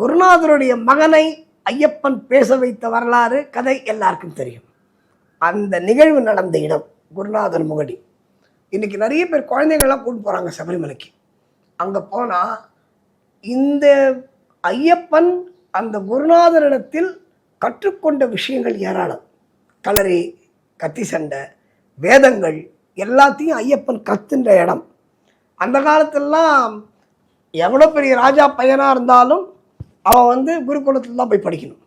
குருநாதருடைய மகனை ஐயப்பன் பேச வைத்த வரலாறு கதை எல்லாருக்கும் தெரியும். அந்த நிகழ்வு நடந்த இடம் குருநாதர் முகடி. இன்றைக்கி நிறைய பேர் குழந்தைங்கள்லாம் கூட்டு போகிறாங்க சபரிமலைக்கு. அங்கே போனால் இந்த ஐயப்பன் அந்த குருநாதரிடத்தில் கற்றுக்கொண்ட விஷயங்கள் ஏராளம். களரி கத்தி சண்டை வேதங்கள் எல்லாத்தையும் ஐயப்பன் கத்துன்ற இடம். அந்த காலத்திலலாம் எவ்வளோ பெரிய ராஜா பையனாக இருந்தாலும் அவன் வந்து குருகுலத்தில் தான் போய் படிக்கணும்.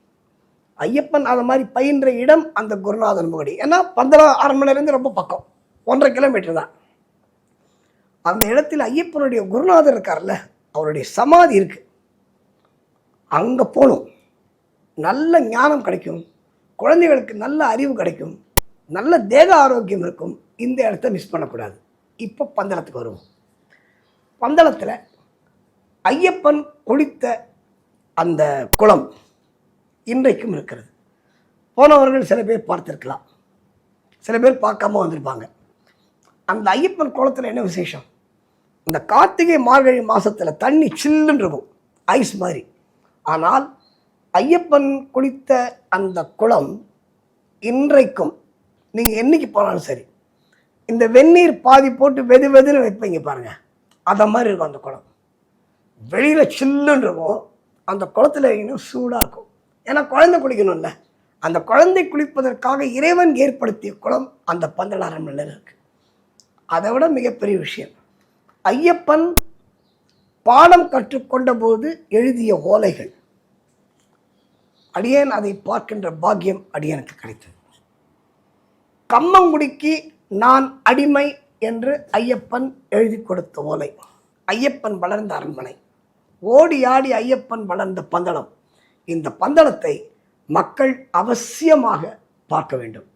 ஐயப்பன் அந்த மாதிரி பயின்ற இடம் அந்த குருநாதன் முகடி. ஏன்னா பந்தளம் அரண்மனையிலேருந்து ரொம்ப பக்கம். ஒன்றரை கிலோமீட்டர் தான். அந்த இடத்தில் ஐயப்பனுடைய குருநாதர் இருக்கார்ல அவருடைய சமாதி இருக்குது அங்கே போகணும். நல்ல ஞானம் கிடைக்கும். குழந்தைகளுக்கு நல்ல அறிவு கிடைக்கும். நல்ல தேக ஆரோக்கியம் இருக்கும். இந்த இடத்த மிஸ் பண்ணக்கூடாது. இப்போ பந்தளத்துக்கு வருவோம். பந்தளத்தில் ஐயப்பன் குளித்த அந்த குளம் இன்றைக்கும் இருக்கிறது. போனவர்கள் சில பேர் பார்த்துருக்கலாம். சில பேர் பார்க்காம வந்திருப்பாங்க. அந்த ஐயப்பன் குளத்தில் என்ன விசேஷம்? இந்த கார்த்திகை மார்கழி மாதத்தில் தண்ணி சில்லுன்னு இருக்கும். ஐஸ் மாதிரி. ஆனால் ஐயப்பன் குளித்த அந்த குளம் இன்றைக்கும் நீங்கள் என்னைக்கு போனாலும் சரி இந்த வெந்நீர் பாதி போட்டு வெது வெதுன்னு வைப்பீங்க பாருங்கள் அதை மாதிரி இருக்கும் அந்த குளம். வெளியில் சில்லுன்னு இருக்கும். அந்த குளத்துல இன்னும் சூடாக இருக்கும் ஏன்னா குழந்தை குளிக்கணும்ல. அந்த குழந்தை குளிப்பதற்காக இறைவன் ஏற்படுத்திய குளம் அந்த பந்தலாரம் அரண்மனையில் இருக்குது அதை விட மிகப்பெரிய விஷயம். ஐயப்பன் பாடம் கற்றுக்கொண்ட போது எழுதிய ஓலைகள். அடியேன் அதை பார்க்கின்ற பாக்கியம் அடியனுக்கு கிடைத்தது. கம்மங்குடிக்கு நான் அடிமை என்று ஐயப்பன் எழுதி கொடுத்த ஓலை. ஐயப்பன் வளர்ந்த அரண்மனை. ஓடி ஆடி ஐயப்பன் வளர்ந்த பந்தளம். இந்த பந்தளத்தை மக்கள் அவசியமாக பார்க்க வேண்டும்.